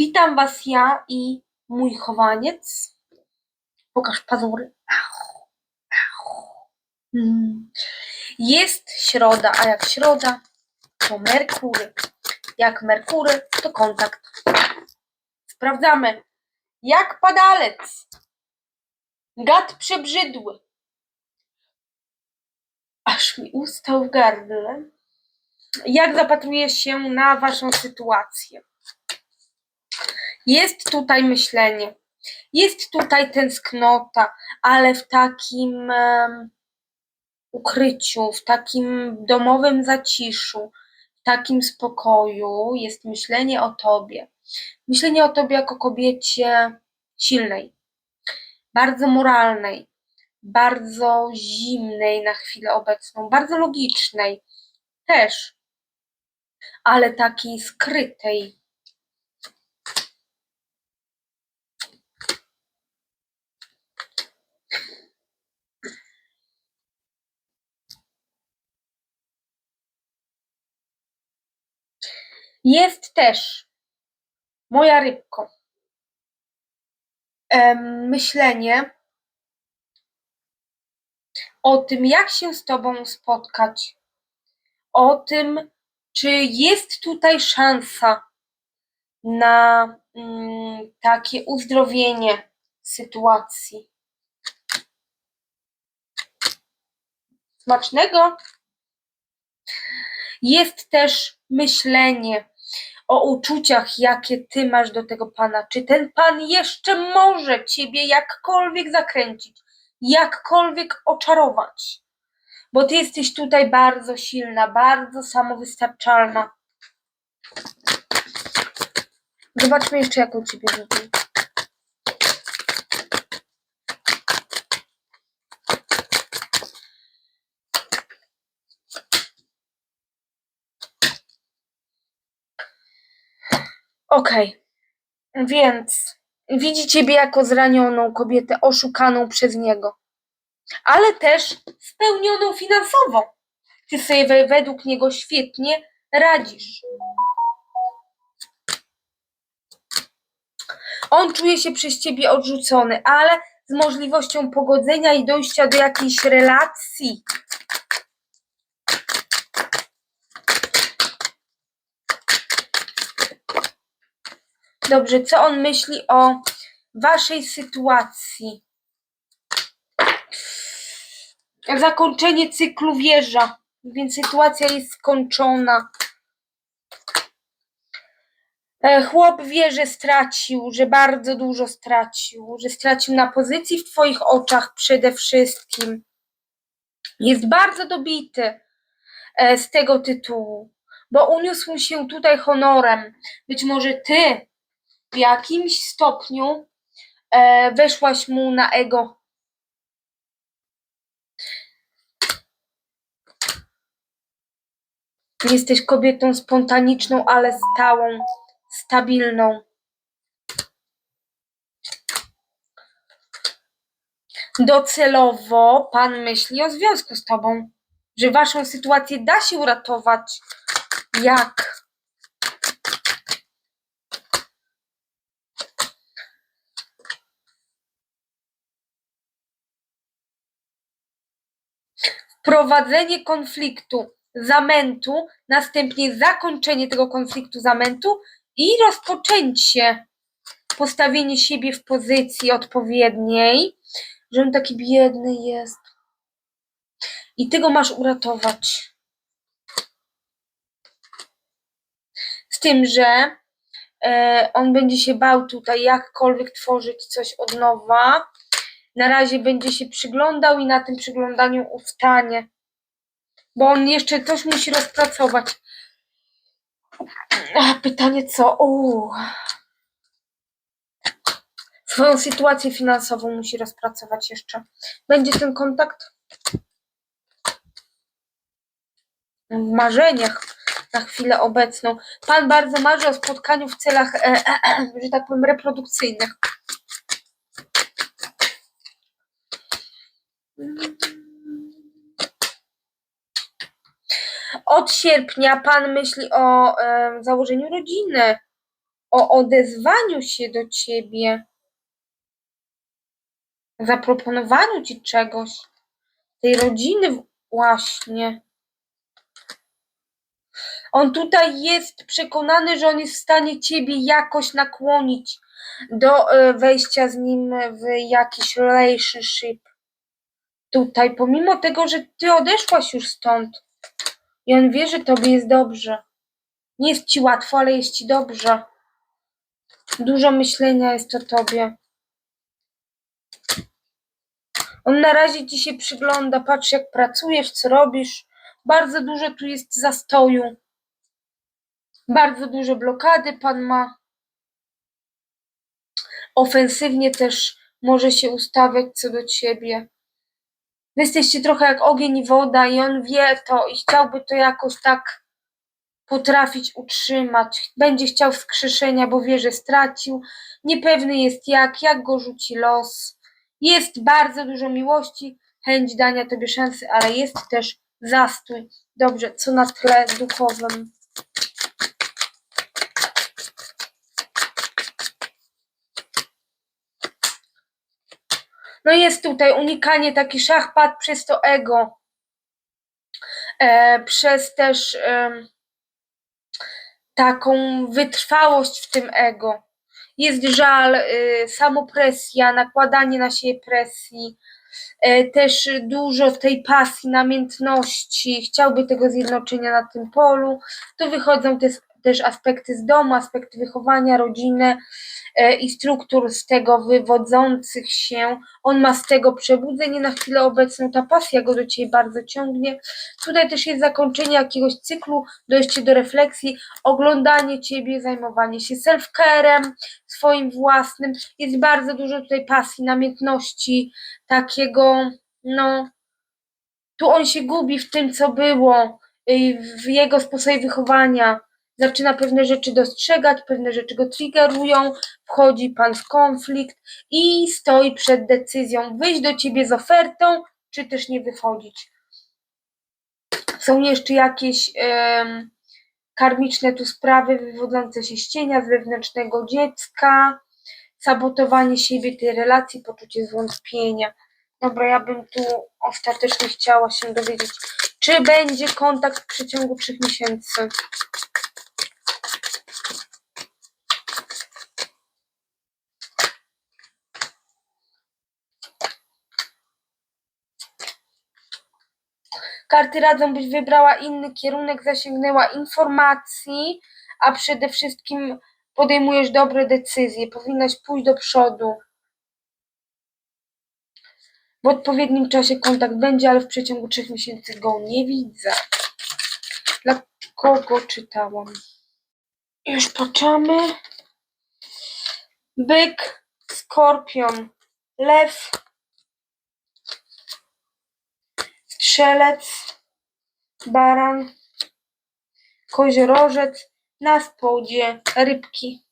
Witam Was ja i mój chowaniec. Pokaż pazury. Mm. Jest środa, a jak środa, to Merkury. Jak Merkury, to kontakt. Sprawdzamy. Jak padalec. Gad przebrzydły. Aż mi ustał w gardle. Jak zapatruje się na Waszą sytuację? Jest tutaj myślenie, jest tutaj tęsknota, ale w takim em, ukryciu, w takim domowym zaciszu, w takim spokoju jest myślenie o Tobie. Myślenie o Tobie jako kobiecie silnej, bardzo moralnej, bardzo zimnej na chwilę obecną, bardzo logicznej też, ale takiej skrytej, Jest też moja rybko. myślenie o tym, jak się z Tobą spotkać, o tym, czy jest tutaj szansa na mm, takie uzdrowienie sytuacji. Smacznego. Jest też myślenie o uczuciach, jakie ty masz do tego pana. Czy ten pan jeszcze może ciebie jakkolwiek zakręcić, jakkolwiek oczarować? Bo ty jesteś tutaj bardzo silna, bardzo samowystarczalna. Zobaczmy jeszcze, jak u ciebie widzi. Okej, więc widzi ciebie jako zranioną kobietę, oszukaną przez niego, ale też spełnioną finansowo. Ty sobie we- według niego świetnie radzisz. On czuje się przez ciebie odrzucony, ale z możliwością pogodzenia i dojścia do jakiejś relacji. Dobrze, co on myśli o waszej sytuacji? Zakończenie cyklu wieża, więc sytuacja jest skończona. E, Chłop wie, że stracił, że bardzo dużo stracił, że stracił na pozycji w Twoich oczach przede wszystkim. Jest bardzo dobity e, z tego tytułu, bo uniósł się tutaj honorem. Być może Ty w jakimś stopniu e, weszłaś mu na ego. Jesteś kobietą spontaniczną, ale stałą, stabilną. Docelowo pan myśli o związku z tobą, że waszą sytuację da się uratować. Jak? Wprowadzenie konfliktu, zamętu, następnie zakończenie tego konfliktu, zamętu i rozpoczęcie, postawienie siebie w pozycji odpowiedniej, że on taki biedny jest. I ty go masz uratować. Z tym, że e, on będzie się bał tutaj jakkolwiek tworzyć coś od nowa. Na razie będzie się przyglądał i na tym przyglądaniu ustanie. Bo on jeszcze coś musi rozpracować. A, pytanie co? Uuu. Swoją sytuację finansową musi rozpracować jeszcze. Będzie ten kontakt? W marzeniach na chwilę obecną. Pan bardzo marzy o spotkaniu w celach, e, e, e, że tak powiem, reprodukcyjnych. Od sierpnia pan myśli o e, założeniu rodziny. o odezwaniu się do ciebie, zaproponowaniu ci czegoś, tej rodziny właśnie. On tutaj jest przekonany, że on jest w stanie ciebie jakoś nakłonić do e, wejścia z nim w jakiś relationship. Tutaj, pomimo tego, że ty odeszłaś już stąd i on wie, że tobie jest dobrze. Nie jest ci łatwo, ale jest ci dobrze. Dużo myślenia jest o tobie. On na razie ci się przygląda, patrzy jak pracujesz, co robisz. Bardzo dużo tu jest zastoju. Bardzo duże blokady pan ma. Ofensywnie też może się ustawiać co do ciebie. Wy jesteście trochę jak ogień i woda i on wie to i chciałby to jakoś tak potrafić utrzymać. Będzie chciał wskrzeszenia, bo wie, że stracił. Niepewny jest jak, jak go rzuci los. Jest bardzo dużo miłości, chęć dania tobie szansy, ale jest też zastój. Dobrze, co na tle duchowym? No jest tutaj unikanie, taki szachpad przez to ego, e, przez też em, taką wytrwałość w tym ego. Jest żal, y, samopresja, nakładanie na siebie presji, e, też dużo tej pasji, namiętności, chciałby tego zjednoczenia na tym polu. Tu wychodzą też, też aspekty z domu, aspekty wychowania, rodziny e, i struktur z tego wywodzących się. On ma z tego przebudzenie na chwilę obecną, ta pasja go do Ciebie bardzo ciągnie. Tutaj też jest zakończenie jakiegoś cyklu, dojście do refleksji, oglądanie Ciebie, zajmowanie się self-carem swoim własnym. Jest bardzo dużo tutaj pasji, namiętności, takiego, no, tu on się gubi w tym, co było, w jego sposobie wychowania. Zaczyna pewne rzeczy dostrzegać, pewne rzeczy go triggerują, wchodzi pan w konflikt i stoi przed decyzją, wyjść do ciebie z ofertą, czy też nie wychodzić. Są jeszcze jakieś karmiczne tu sprawy wywodzące się z cienia, z wewnętrznego dziecka, sabotowanie siebie, tej relacji, poczucie zwątpienia. Dobra, ja bym tu ostatecznie chciała się dowiedzieć, czy będzie kontakt w przeciągu trzech miesięcy. Karty radzą, byś wybrała inny kierunek, zasięgnęła informacji, a przede wszystkim podejmujesz dobre decyzje. Powinnaś pójść do przodu. W odpowiednim czasie kontakt będzie, ale w przeciągu trzech miesięcy go nie widzę. Dla kogo czytałam? Już patrzymy. Byk, skorpion, lew, strzelec, baran, koziorożec, na spodzie rybki.